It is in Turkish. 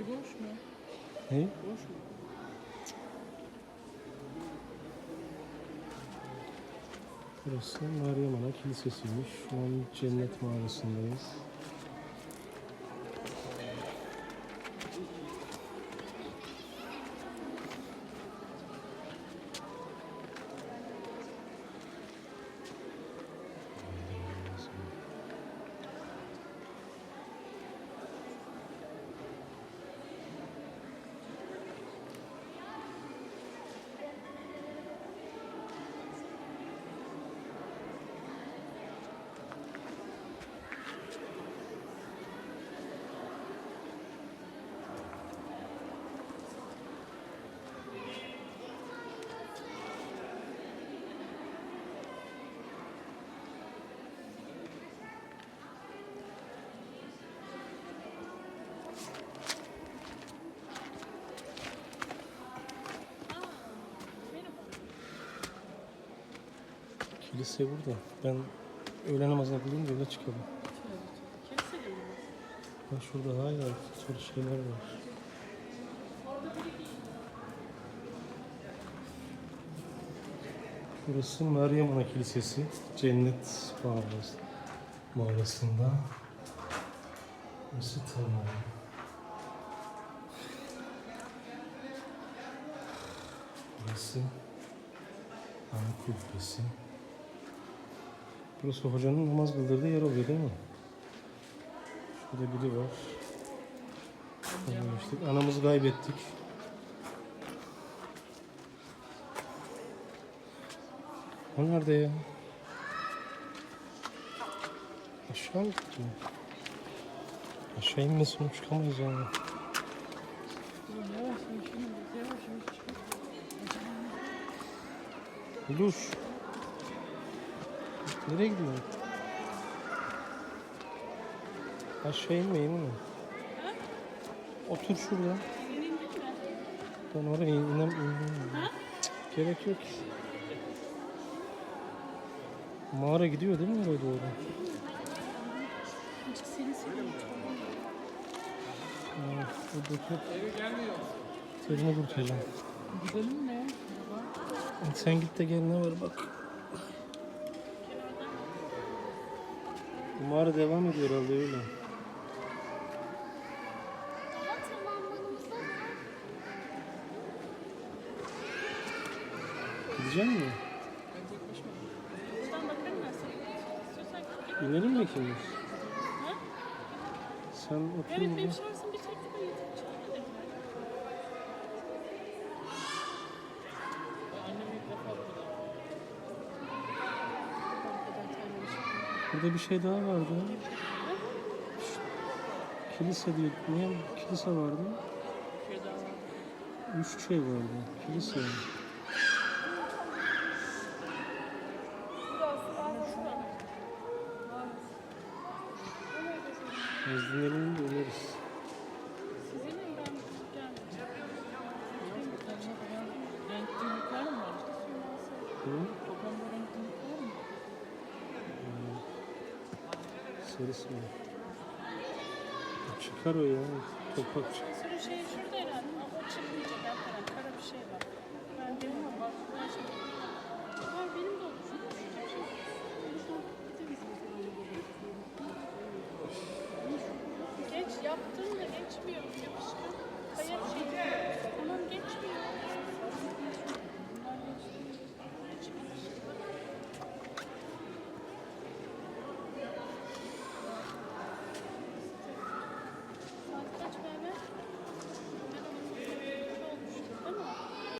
İçi boş mu? Ne? Boş mu? Burası Meryem Ana Kilisesi'ymiş. Şu an Cennet Mağarası'ndayız. Kilise burada. Ben öğle namazına kılayım da öyle çıkalım. Ha şurada hala soru şeyler var. Burası Meryem Ana Kilisesi. Cennet mağarası, mağarasında. Burası tamam. Burası Ana Kubbesi. Burası hocanın namaz kıldırdığı yer oluyor değil mi? Şurada biri var. Anlamıştık. Anamızı kaybettik. O nerede ya? Aşağı mı gitti? Aşağı inmesin çıkamayız yani. Dur, Nereye gidiyorsun? Aşağı inmeyin mi? Otur şurada. Ben oraya inem inem. Cık, Gerek yok. Mağara gidiyor değil mi oraya doğru? Buradaki Seni kurtaracağım. Gidelim mi? Sen git de gel ne var bak. Bu mağara devam ediyor herhalde öyle. Gidecek mi? İnelim mi ikimiz? Sen otur Evet benim şansım Burada bir şey daha vardı. Kilise diye. Niye kilise vardı? Üç şey vardı. Kilise. Dinleyelim de var? Hı? Toplamda renklilik var mı? Mı? Çıkar o ya. Topak çık.